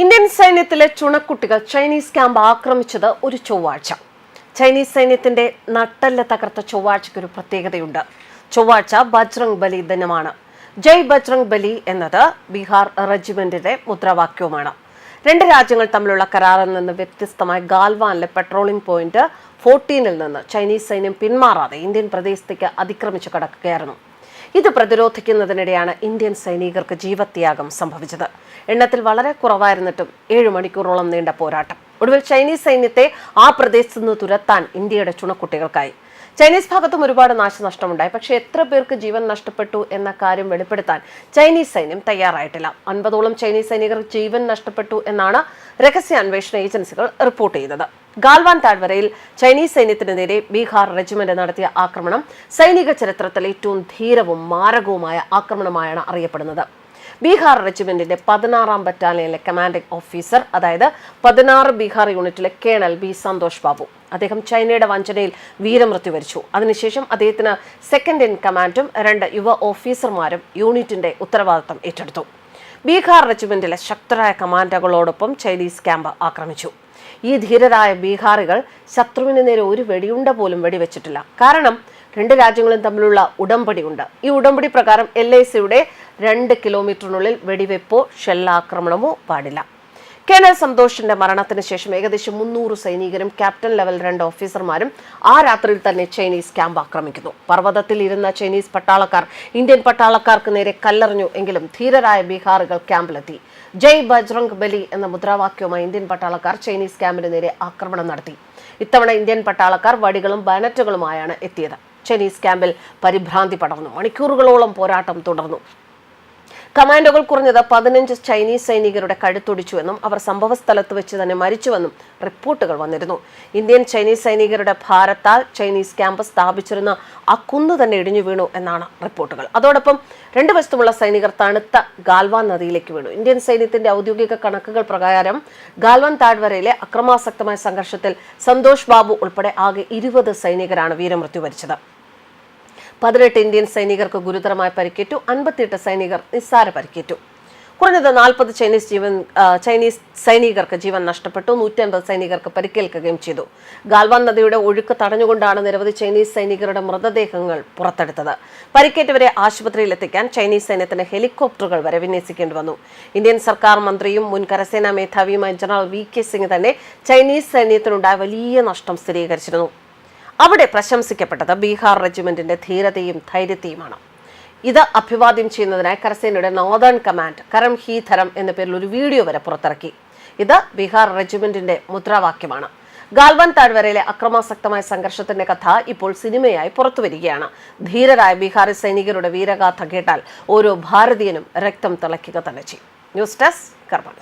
Indian സൈന്യത്തിലെ ചുണക്കുട്ടികൾ Chinese camp ആക്രമിച്ചത് ഒരു ചൊവ്വാഴ്ച. ചൈനീസ് സൈന്യത്തിന്റെ നട്ടല്ല തകർത്ത ചൊവ്വാഴ്ചയ്ക്ക് ഒരു പ്രത്യേകതയുണ്ട്. ചൊവ്വാഴ്ച ബജ്രംഗ് ബലി ദിനമാണ്. ജയ് ബജ്രംഗ് ബലി എന്നത് ബീഹാർ റെജിമെന്റിന്റെ മുദ്രാവാക്യവുമാണ്. രണ്ട് രാജ്യങ്ങൾ തമ്മിലുള്ള കരാറിൽ നിന്ന് വ്യത്യസ്തമായി ഗാൽവാനിലെ പെട്രോളിംഗ് പോയിന്റ് ഫോർട്ടീനിൽ നിന്ന് ചൈനീസ് സൈന്യം പിന്മാറാതെ ഇന്ത്യൻ പ്രദേശത്തേക്ക് അതിക്രമിച്ചു കടക്കുകയായിരുന്നു. ഇത് പ്രതിരോധിക്കുന്നതിനിടെയാണ് ഇന്ത്യൻ സൈനികർക്ക് ജീവത്യാഗം സംഭവിച്ചത്. എണ്ണത്തിൽ വളരെ കുറവായിരുന്നിട്ടും ഏഴ് മണിക്കൂറോളം നീണ്ട പോരാട്ടം. ഒടുവിൽ ചൈനീസ് സൈന്യത്തെ ആ പ്രദേശത്ത് നിന്ന് തുരത്താൻ ഇന്ത്യയുടെ ചുണക്കുട്ടികൾക്കായി. ചൈനീസ് ഭാഗത്തും ഒരുപാട് നാശനഷ്ടമുണ്ടായി. പക്ഷേ എത്ര പേർക്ക് ജീവൻ നഷ്ടപ്പെട്ടു എന്ന കാര്യം വെളിപ്പെടുത്താൻ ചൈനീസ് സൈന്യം തയ്യാറായിട്ടില്ല. അൻപതോളം ചൈനീസ് സൈനികർ ജീവൻ നഷ്ടപ്പെട്ടു എന്നാണ് രഹസ്യാന്വേഷണ ഏജൻസികൾ റിപ്പോർട്ട് ചെയ്തത് ഗാൽവാൻ താഴ്വരയിൽ ചൈനീസ് സൈന്യത്തിന് നേരെ ബീഹാർ റെജിമെന്റ് നടത്തിയ ആക്രമണം സൈനിക ചരിത്രത്തിൽ ഏറ്റവും ധീരവും മാരകവുമായ ആക്രമണമായാണ് അറിയപ്പെടുന്നത്. ബീഹാർ റെജിമെന്റിന്റെ പതിനാറാം ബറ്റാലിയനിലെ കമാൻഡിംഗ് ഓഫീസർ അതായത് പതിനാറ് ബീഹാർ യൂണിറ്റിലെ കേണൽ ബി സന്തോഷ് ബാബു അദ്ദേഹം ചൈനയുടെ വഞ്ചനയിൽ വീരമൃത്യു വരിച്ചു. അതിനുശേഷം അദ്ദേഹത്തിന് സെക്കൻഡ് ഇൻ കമാൻഡും രണ്ട് യുവ ഓഫീസർമാരും യൂണിറ്റിന്റെ ഉത്തരവാദിത്തം ഏറ്റെടുത്തു. ബീഹാർ റെജിമെന്റിലെ ശക്തരായ കമാൻഡുകളോടൊപ്പം ചൈനീസ് ക്യാമ്പ് ആക്രമിച്ചു. ഈ ധീരരായ ബീഹാറികൾ ശത്രുവിന് നേരെ ഒരു വെടിയുണ്ട പോലും വെടിവെച്ചിട്ടില്ല. കാരണം രണ്ട് രാജ്യങ്ങളും തമ്മിലുള്ള ഉടമ്പടിയുണ്ട്. ഈ ഉടമ്പടി പ്രകാരം എൽ ഐ സിയുടെ രണ്ട് കിലോമീറ്ററിനുള്ളിൽ വെടിവെപ്പോ ഷെല്ലാക്രമണമോ പാടില്ല. കേണൽ സന്തോഷിന്റെ മരണത്തിന് ശേഷം ഏകദേശം മുന്നൂറ് സൈനികരും ക്യാപ്റ്റൻ ലെവൽ രണ്ട് ഓഫീസർമാരും ആ രാത്രിയിൽ തന്നെ ചൈനീസ് ക്യാമ്പ് ആക്രമിക്കുന്നു. പർവതത്തിൽ ഇരുന്ന ചൈനീസ് പട്ടാളക്കാർ ഇന്ത്യൻ പട്ടാളക്കാർക്ക് നേരെ കല്ലെറിഞ്ഞു എങ്കിലും ധീരരായ ബീഹാറുകൾ ക്യാമ്പിലെത്തി. ജയ് ബജ്രംഗ് ബലി എന്ന മുദ്രാവാക്യവുമായി ഇന്ത്യൻ പട്ടാളക്കാർ ചൈനീസ് ക്യാമ്പിന് നേരെ ആക്രമണം നടത്തി. ഇത്തവണ ഇന്ത്യൻ പട്ടാളക്കാർ വടികളും ബാനറ്റുകളുമായാണ് എത്തിയത്. ചൈനീസ് ക്യാമ്പിൽ പരിഭ്രാന്തി പടർന്നു. മണിക്കൂറുകളോളം പോരാട്ടം തുടർന്നു. കമാൻഡോകൾ കുറഞ്ഞത് പതിനഞ്ച് ചൈനീസ് സൈനികരുടെ കഴുത്തൊടിച്ചുവെന്നും അവർ സംഭവ സ്ഥലത്ത് വെച്ച് തന്നെ മരിച്ചുവെന്നും റിപ്പോർട്ടുകൾ വന്നിരുന്നു. ഇന്ത്യൻ ചൈനീസ് സൈനികരുടെ ഭാരത്താൽ ചൈനീസ് ക്യാമ്പ് സ്ഥാപിച്ചിരുന്ന ആ കുന്നു തന്നെ ഇടിഞ്ഞു വീണു എന്നാണ് റിപ്പോർട്ടുകൾ. അതോടൊപ്പം രണ്ടു വശത്തുമുള്ള സൈനികർ തണുത്ത ഗാൽവാൻ നദിയിലേക്ക് വീണു. ഇന്ത്യൻ സൈന്യത്തിന്റെ ഔദ്യോഗിക കണക്കുകൾ പ്രകാരം ഗാൽവാൻ താഴ്വരയിലെ അക്രമാസക്തമായ സംഘർഷത്തിൽ സന്തോഷ് ബാബു ഉൾപ്പെടെ ആകെ ഇരുപത് സൈനികരാണ് വീരമൃത്യു വരിച്ചത്. പതിനെട്ട് ഇന്ത്യൻ സൈനികർക്ക് ഗുരുതരമായി പരിക്കേറ്റു അൻപത്തിയെട്ട് സൈനികർ നിസ്സാര പരിക്കേറ്റു. കുറഞ്ഞത് നാൽപ്പത് ചൈനീസ് ജീവൻ ചൈനീസ് സൈനികർക്ക് ജീവൻ നഷ്ടപ്പെട്ടു നൂറ്റൻപത് സൈനികർക്ക് പരിക്കേൽക്കുകയും ചെയ്തു. ഗാൽവാൻ നദിയുടെ ഒഴുക്ക് തടഞ്ഞുകൊണ്ടാണ് നിരവധി ചൈനീസ് സൈനികരുടെ മൃതദേഹങ്ങൾ പുറത്തെടുത്തത്. പരിക്കേറ്റവരെ ആശുപത്രിയിൽ എത്തിക്കാൻ ചൈനീസ് സൈന്യത്തിന് ഹെലികോപ്റ്ററുകൾ വരെ വിന്യസിക്കേണ്ടി വന്നു. ഇന്ത്യൻ സർക്കാർ മന്ത്രിയും മുൻ കരസേനാ മേധാവിയുമായ ജനറൽ വി കെ സിംഗ് തന്നെ ചൈനീസ് സൈന്യത്തിനുണ്ടായ വലിയ നഷ്ടം സ്ഥിരീകരിച്ചിരുന്നു. അവിടെ പ്രശംസിക്കപ്പെട്ടത് ബീഹാർ റെജിമെന്റിന്റെ ധീരതയും ധൈര്യത്തെയുമാണ്. ഇത് അഭിവാദ്യം ചെയ്യുന്നതിനായി കരസേനയുടെ നോർദേൺ കമാൻഡ് കരം ഹി ധരം എന്ന പേരിൽ ഒരു വീഡിയോ വരെ പുറത്തിറക്കി. ഇത് ബീഹാർ റെജിമെന്റിന്റെ മുദ്രാവാക്യമാണ്. ഗാൽവാൻ താഴ്വരയിലെ അക്രമാസക്തമായ സംഘർഷത്തിന്റെ കഥ ഇപ്പോൾ സിനിമയായി പുറത്തുവരികയാണ്. ധീരരായ ബീഹാറി സൈനികരുടെ വീരഗാഥ കേട്ടാൽ ഓരോ ഭാരതീയനും രക്തം തിളയ്ക്കുക തന്നെ ചെയ്യും. ന്യൂസ് ഡെസ്ക് കർമ്മ